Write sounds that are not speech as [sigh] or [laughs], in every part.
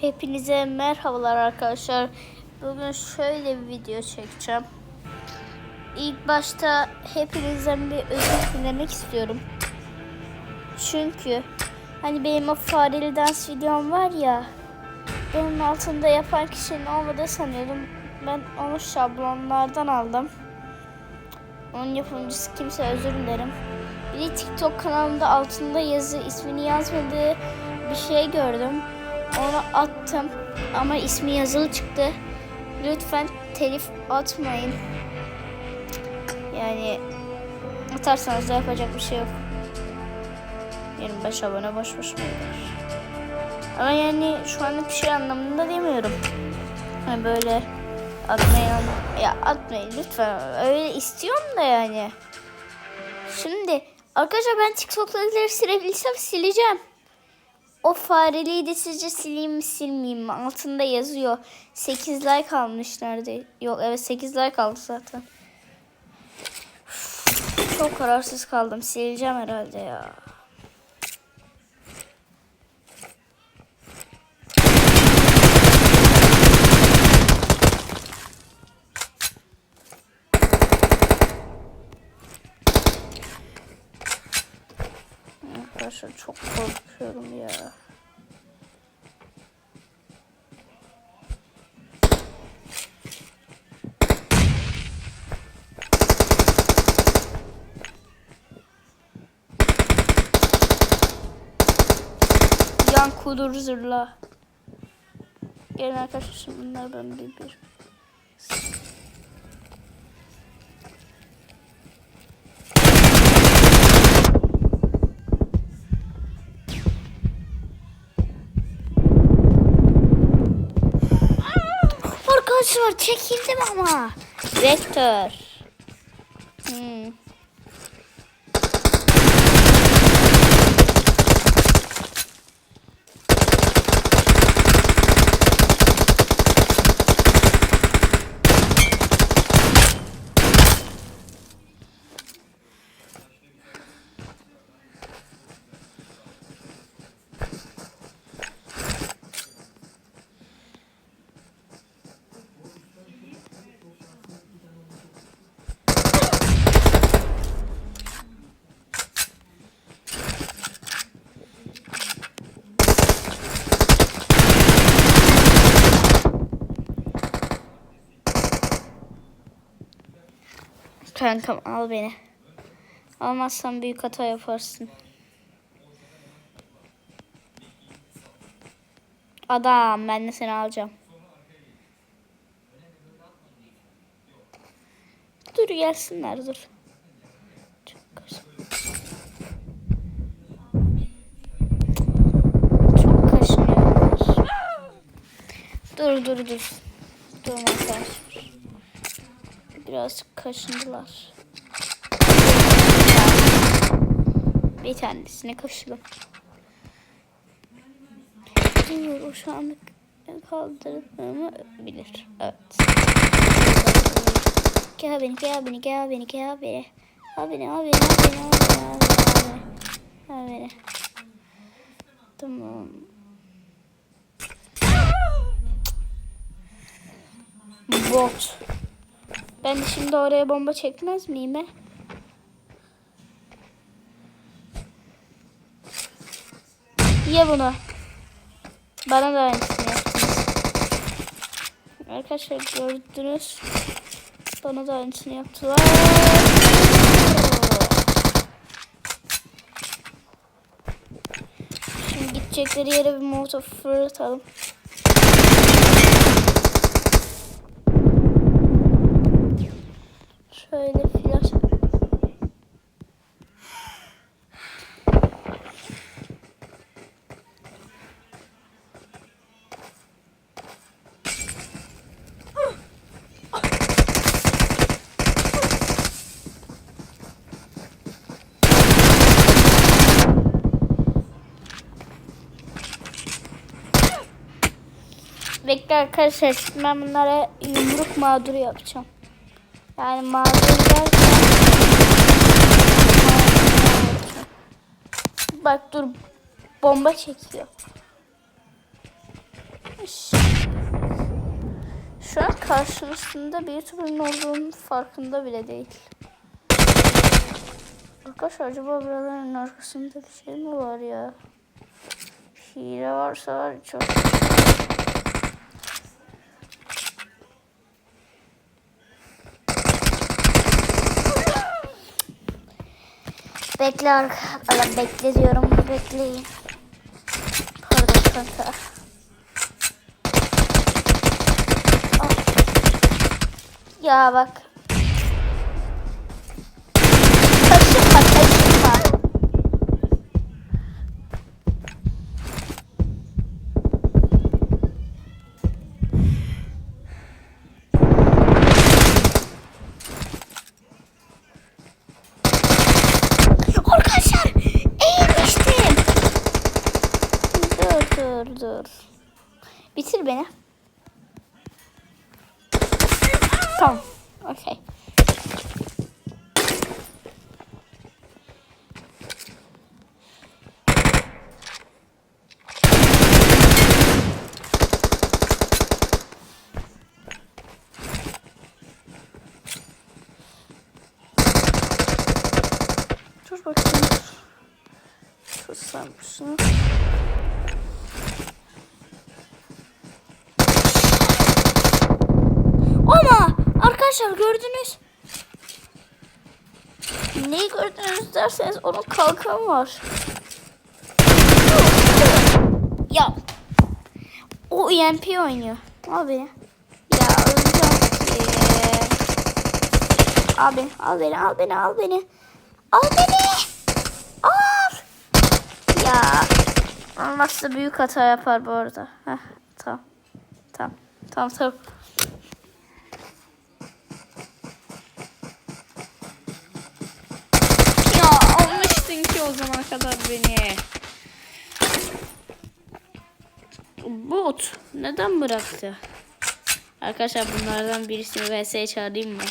Hepinize merhabalar arkadaşlar. Bugün şöyle bir video çekeceğim. İlk başta hepinizden bir özür dilemek istiyorum. Çünkü hani benim o fareli dans videom var ya. Benim altında yapan kişinin olmadığı sanıyordum. Ben onu şablonlardan aldım. Onun yapımcısı kimse özür dilerim. Bir de TikTok kanalımda altında yazı ismini yazmadığı bir şey gördüm. Onu attım ama ismi yazılı çıktı. Lütfen telif atmayın. Yani atarsanız da yapacak bir şey yok. 25 abone boş boşuna gider. Ama yani şu anlık bir şey anlamında demiyorum. Hani böyle atmayın ya atmayın lütfen öyle istiyorum da yani. Şimdi arkadaşlar ben TikTok'ları silebilsem sileceğim. O fareliği de sizce sileyim mi silmeyeyim mi? Altında yazıyor. 8 like almışlardı. Yok evet 8 like aldı zaten. Çok kararsız kaldım. Sileceğim herhalde ya. Arkadaşlar çok korkuyorum ya. Yan kudur zırla. Gelin arkadaşlar bunlar ben bir bir. Arkadaşlar çekildim ama. Vektör. Hmm. Kankam al beni. Almazsan büyük hata yaparsın. Adam ben de seni alacağım. Dur gelsinler dur. Çok kaş- Çok kaşınıyorlar. Dur dur dur. Dur arkadaşlar. Birazcık kaşındılar. Bir tanesini kaşıdım. O şu anlık kaldırmamı bilir. Evet. Gel beni, gel beni, gel beni, gel beni, al beni, al beni, al beni, al beni, al beni. Al beni. Tamam. Bot. Ben şimdi oraya bomba çekmez miyim he? Ye bunu. Bana da aynısını yaptınız. Arkadaşlar gördünüz. Bana da aynısını yaptılar. Şimdi gidecekleri yere bir molotof fırlatalım. Şöyle flash. Bekle arkadaşlar şimdi ben bunlara yumruk mağduru yapacağım. Yani mağdur derken Bak dur bomba çekiyor. Şu an karşısında bir YouTuber'ın olduğunun farkında bile değil. Arkadaşlar acaba buraların arkasında bir şey mi var ya? Hile varsa var çok. Bekle arkadaşlar bekle diyorum bekleyin. Pardon kanka. Ah. Ya bak. Taşıma taşıma. Arkadaşlar eğilmiştim. Dur dur dur. Beni. Tamam. Okey. Dur bakayım. Tutsam şunu. Ama arkadaşlar gördünüz. Neyi derseniz onun kalkanı var. Ya. O EMP oynuyor. Al beni. Ya öleceğim ki. Al beni, al beni, al beni, al beni. Al. Ya. Nasıl büyük hata yapar bu arada. Heh, tamam. Tamam. Tamam tamam. O zamana kadar beni. Bot neden bıraktı? Arkadaşlar bunlardan birisini VS'ye çağırayım mı?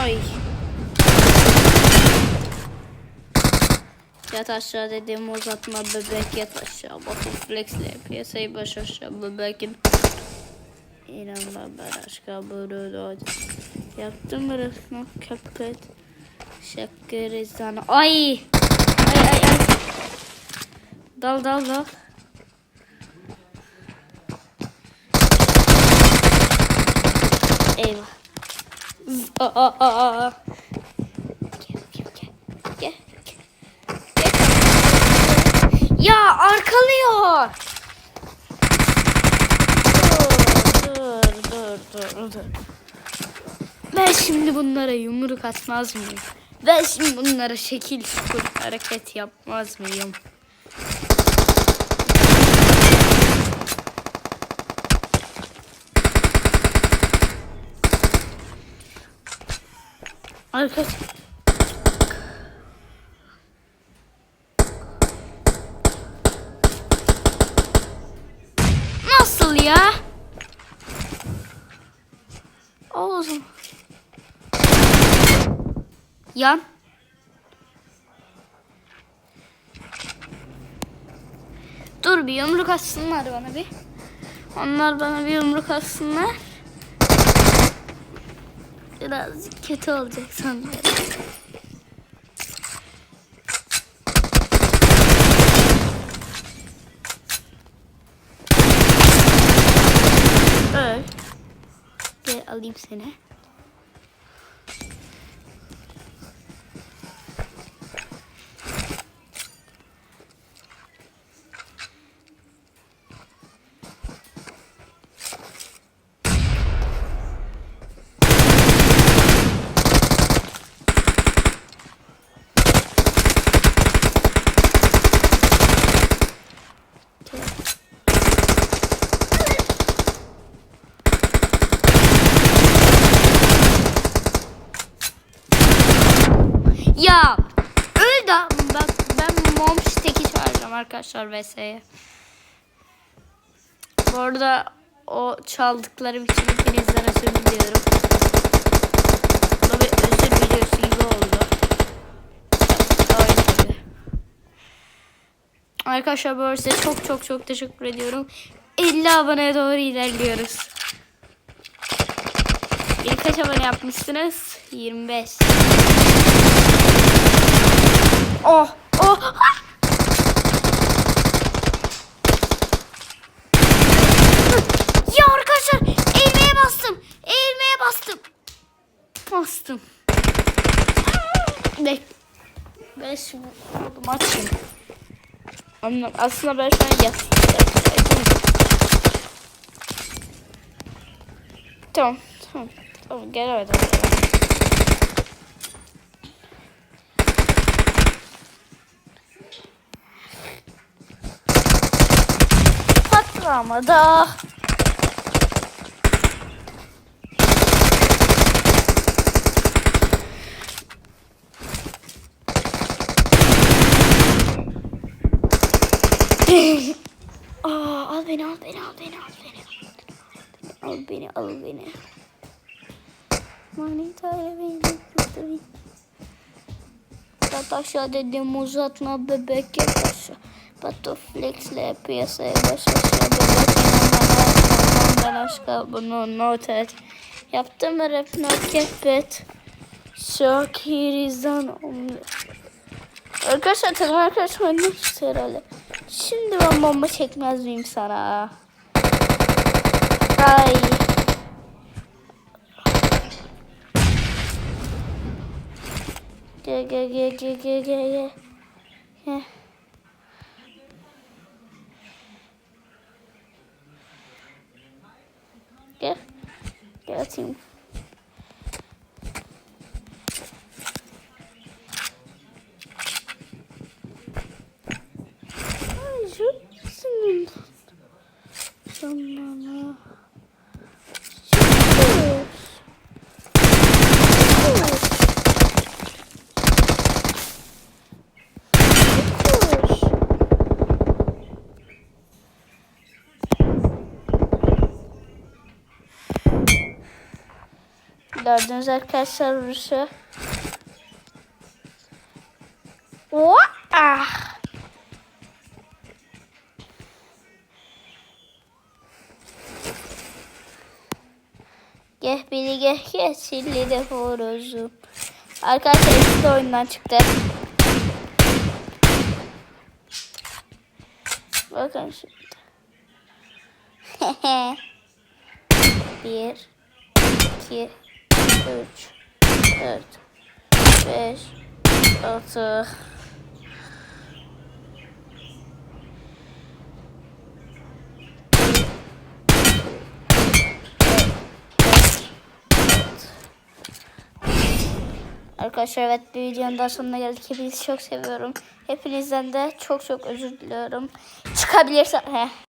Ay. Yat aşağı dediğim uzatma bebek yat aşağı. Bakın flexle piyasayı baş aşağı bebekin. İnanma ben aşka bunu doğdu. Yaptım bırakma köpet. Şekerizdan. Ay! Ay ay ay. Dal dal dal. Eyvah. Aa, aa, aa, aa. Gel, gel, gel. Gel, gel. Gel. Ya arkalıyor. Dur, dur, dur, dur. Ben şimdi bunlara yumruk atmaz mıyım? Ben şimdi bunlara şekil şukul hareket yapmaz mıyım? Arkadaş. Yan. Dur bir yumruk atsınlar bana bir. Onlar bana bir yumruk atsınlar. Birazcık kötü olacak sanırım. Öl. Gel alayım seni. arkadaşlar VS'ye. Bu arada o çaldıklarım için hepinizden özür diliyorum. Bu bir özür videosu gibi oldu. Arkadaşlar bu arada size çok çok çok teşekkür ediyorum. 50 aboneye doğru ilerliyoruz. Bir kaç abone yapmışsınız? 25. Oh! Oh! Bastım. Bek. Ben şimdi oğlum açayım. Anlam aslında ben şu an yat. Tamam, tamam. Tamam gel oradan. Aa, al beni al beni al beni al beni. Al beni al beni. Manitaya beni götürün. Yat aşağı dedim uzatma bebek yat aşağı. Batoflex'le piyasaya baş aşağı bebek inanmalar. Ben aşka bunu not et. Yaptım rap not kepet. Şakirizan Arkadaşlar takım arkadaşım ölmüştü herhalde. Şimdi ben bomba çekmez miyim sana? Ay. Gel gel gel gel gel gel gel. Gel. Gel. Gel atayım. Ay şu sinir. Şükür. Gördüğünüz arkadaşlar vuruşu. Oh, ah. Çilli de horozum. Arkadaşlar ikisi de oyundan çıktı. Bakın şimdi. [laughs] Bir, iki, üç, dört, beş, altı. Arkadaşlar evet bir videonun daha sonuna geldik. Hepinizi çok seviyorum. Hepinizden de çok çok özür diliyorum. Çıkabilirsem... Heh.